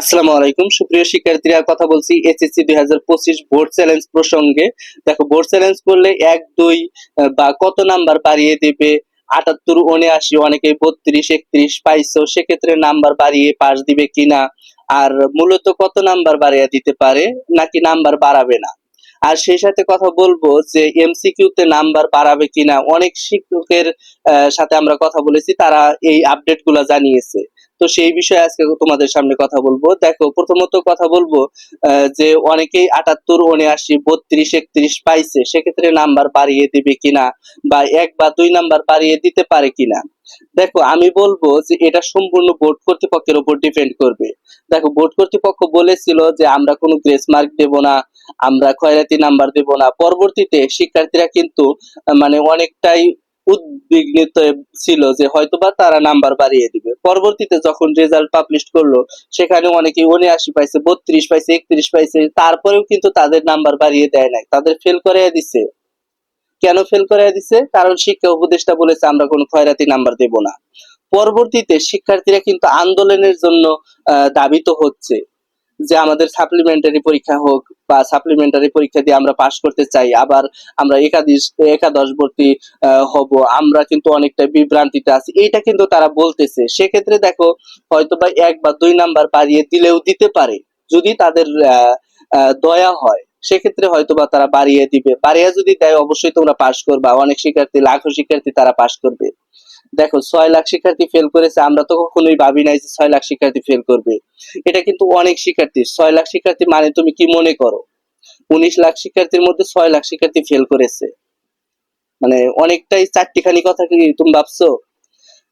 আসসালামু আলাইকুম। সুপ্রিয় শিক্ষার্থীরা, কথা বলছি এসএসসি দুই হাজার পঁচিশ বোর্ড চ্যালেঞ্জ প্রসঙ্গে। দেখো বোর্ড চ্যালেঞ্জ করলে এক, দুই বা কত নাম্বার বাড়িয়ে দেবে? আটাত্তর, উনআশি, অনেকে বত্রিশ, একত্রিশ পাইছো, সেক্ষেত্রে নাম্বার বাড়িয়ে পাশ দিবে কিনা? আর মূলত কত নাম্বার বাড়িয়ে দিতে পারে? নাকি নাম্বার বাড়াবে না? আর সেই সাথে কথা বলব যে এমসিকিউতে নাম্বার বাড়াবে কিনা, অনেক শিক্ষকের সাথে আমরা কথা বলেছি, তারা এই আপডেটগুলা জানিয়েছে। তো সেই বিষয়ে আজকে তোমাদের সামনে কথা বলব। দেখো, প্রথমত কথা বলব যে অনেকেই আটাত্তর, উনআশি, বত্রিশ, একত্রিশ পাইছে, সেক্ষেত্রে নাম্বার বাড়িয়ে দিবে কিনা বা এক বা দুই নাম্বার বাড়িয়ে দিতে পারে কিনা। দেখো, আমি বলব যে এটা সম্পূর্ণ বোর্ড কর্তৃপক্ষের উপর ডিপেন্ড করবে। দেখো, বোর্ড কর্তৃপক্ষ বলেছিল যে আমরা কোনো গ্রেস মার্ক দেব না আমরা খয়রাতি নাম্বার দেব না। পরবর্তীতে শিক্ষার্থীরা কিন্তু মানে অনেকটাই উদ্বিগ্নিত ছিল যে হয়তোবা তারা নাম্বার বাড়িয়ে দিবে। পরবর্তীতে যখন রেজাল্ট পাবলিশ করল, সেখানে অনেকে উনআশি পাইছে, বত্রিশ পাইছে, একত্রিশ পাইছে, তারপরেও কিন্তু তাদের নাম্বার বাড়িয়ে দেয় নাই। তাদের ফেল করে দিছে। কেন ফেল করে দিছে? কারণ শিক্ষা উপদেষ্টা বলেছে, আমরা কোনো খয়রাতি নাম্বার দেব না। পরবর্তীতে শিক্ষার্থীরা কিন্তু আন্দোলনের জন্য দাবিত হচ্ছে। যে আমাদের সাপ্লিমেন্টারি পরীক্ষা হোক বা সাপ্লিমেন্টারি পরীক্ষা দিয়ে আমরা পাশ করতে চাই, আবার আমরা একাদশ একাদশ ভর্তি হব, আমরা কিন্তু অনেকটা বিভ্রান্তিতে আছি। এইটা কিন্তু তারা বলতেছে। সেক্ষেত্রে দেখো হয়তো বা এক বা দুই নাম্বার বাড়িয়ে দিলেও দিতে পারে। যদি তাদের দয়া হয়, সেক্ষেত্রে হয়তো বা তারা বাড়িয়ে দিবে। বাড়িয়ে যদি দেয়, অবশ্যই তোমরা পাশ করবা। অনেক শিক্ষার্থী, লাখো শিক্ষার্থী তারা পাশ করবে। দেখো, ছয় লাখ শিক্ষার্থী ফেল করেছে, আমরা তো কখনোই ভাবি নাই যে ছয় লাখ শিক্ষার্থী ফেল করবে। এটা কিন্তু অনেক শিক্ষার্থী, ছয় লাখ শিক্ষার্থী মানে তুমি কি মনে করো? উনিশ লাখ শিক্ষার্থীর মধ্যে ছয় লাখ শিক্ষার্থী ফেল করেছে। মানে অনেকটাই চারটিখানি কথা কি তুমি ভাবছ?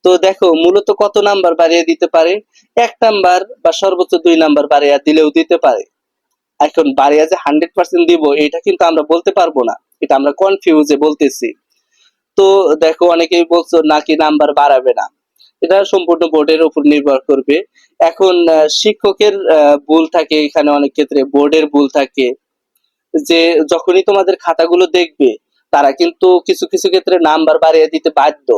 তো দেখো, মূলত কত নাম্বার বাড়িয়ে দিতে পারে? এক নাম্বার বা সর্বোচ্চ দুই নাম্বার বাড়িয়ে দিলেও দিতে পারে। এখন বাড়িয়ে যে হান্ড্রেড পার্সেন্ট দিব, এটা কিন্তু আমরা বলতে পারব না। এটা আমরা কনফিউজে বলতেছি। তো দেখো অনেকেই বলছো, নাকি নাম্বার বাড়াবে না? এটা সম্পূর্ণ বোর্ডের উপর নির্ভর করবে। এখন শিক্ষকের ভুল থাকে, এখানে অনেক ক্ষেত্রে বোর্ডের ভুল থাকে। যে যখনই তোমাদের খাতাগুলো দেখবে, তারা কিন্তু কিছু কিছু ক্ষেত্রে নাম্বার বাড়িয়ে দিতে বাধ্য।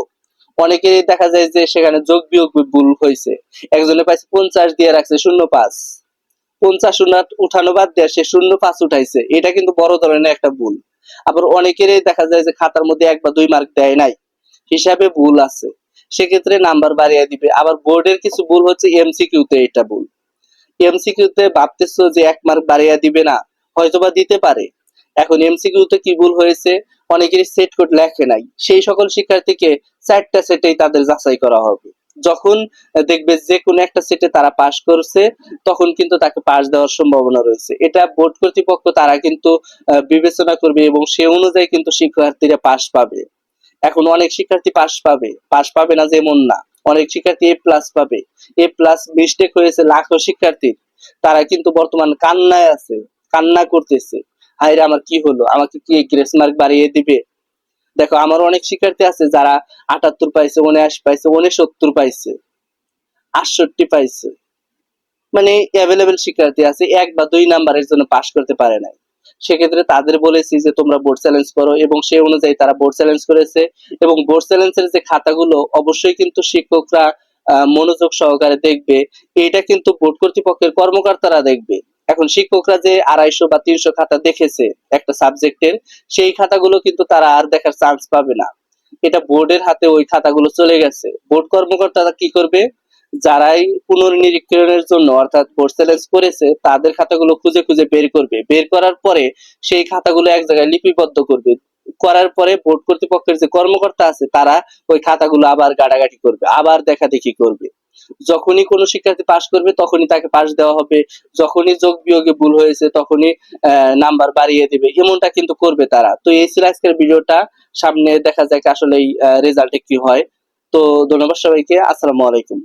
অনেকেরই দেখা যায় যে সেখানে যোগ বিয়োগ ভুল হয়েছে। একজনে পাইছে পঞ্চাশ দিয়ে রাখছে শূন্য পাঁচ। পঞ্চাশ উঠানো বাদ দিয়ে সে শূন্য পাঁচ উঠাইছে। এটা কিন্তু বড় ধরনের একটা ভুল। আবার অনেকেরই দেখা যায় যে খাতার মধ্যে এক বা দুই মার্ক দেয় নাই। হিসাবে ভুল আছে। সেক্ষেত্রে নাম্বার বাড়িয়ে দিবে। আবার বোর্ডের কিছু ভুল হচ্ছে এমসিকিউ তে এটা ভুল। এমসিকিউ তে ভাবতেছো যে এক মার্ক বাড়িয়ে দিবে না, হয়তোবা দিতে পারে। এখন এমসিকিউ তে কি ভুল হয়েছে, অনেকেরই সেট কোড লেখে নাই। সেই সকল শিক্ষার্থীকে চারটা সেটেই তাদের যাচাই করা হবে। যখন দেখবে যে কোনো একটা সেটে তারা পাশ করছে, তখন কিন্তু তাকে পাশ দেওয়ার সম্ভাবনা রয়েছে। এটা বোর্ড কর্তৃপক্ষ তারা কিন্তু বিবেচনা করবে এবং সে অনুযায়ী কিন্তু শিক্ষার্থীরা পাশ পাবে। এখন অনেক শিক্ষার্থী পাশ পাবে। পাশ পাবে না যেমন না। অনেক শিক্ষার্থী এ প্লাস পাবে। এ প্লাস মিস্টেক হয়েছে লাখো শিক্ষার্থীর। তারা কিন্তু বর্তমান কান্নায় আছে, কান্না করতেছে। হায়রে, আমার কি হলো? আমাকে কি গ্রেস মার্ক বাড়িয়ে দিবে? দেখো আমার অনেক শিক্ষার্থী আছে যারা আটাত্তর পাইছে, উনআশি পাইছে, উনসত্তর পাইছে, আটষট্টি পাইছে। মানে অ্যাভেলেবেল শিক্ষার্থী আছে, এক বা দুই নাম্বারের জন্য পাশ করতে পারে নাই। সেক্ষেত্রে তাদের বলেছি যে, তোমরা বোর্ড চ্যালেঞ্জ করো এবং সেই অনুযায়ী তারা বোর্ড চ্যালেঞ্জ করেছে এবং বোর্ড চ্যালেঞ্জের যে খাতাগুলো, অবশ্যই কিন্তু শিক্ষকরা মনোযোগ সহকারে দেখবে। এটা কিন্তু বোর্ড কর্তৃপক্ষের কর্মকর্তারা দেখবে। এখন শিক্ষকরা যে আড়াইশো বা তিনশো খাতা দেখেছে একটা সাবজেক্টের, সেই খাতাগুলো কিন্তু তারা আর দেখার চান্স পাবে না। এটা বোর্ডের হাতে ওই খাতাগুলো চলে গেছে। বোর্ড কর্মকর্তারা কি করবে? যারাই পুনর্নিরীক্ষণের জন্য অর্থাৎ বোর্ড চ্যালেঞ্জ করেছে, তাদের খাতাগুলো খুঁজে খুঁজে বের করবে। বের করার পরে সেই খাতাগুলো এক জায়গায় লিপিবদ্ধ করবে। করার পরে বোর্ড কর্তৃপক্ষের যে কর্মকর্তা আছে, তারা ওই খাতাগুলো আবার গাড়াগাড়ি করবে, আবার দেখা দেখি করবে। যখনই কোনো শিক্ষার্থী পাশ করবে, তখনই তাকে পাশ দেওয়া হবে। যখনই যোগ বিয়োগে ভুল হয়েছে, তখনই নাম্বার বাড়িয়ে দিবে। এমনটা কিন্তু করবে তারা। তো এই ছিল আজকের ভিডিওটা। সামনে দেখা যাক আসলে রেজাল্টে কি হয়। তো ধন্যবাদ সবাইকে। আসসালামু আলাইকুম।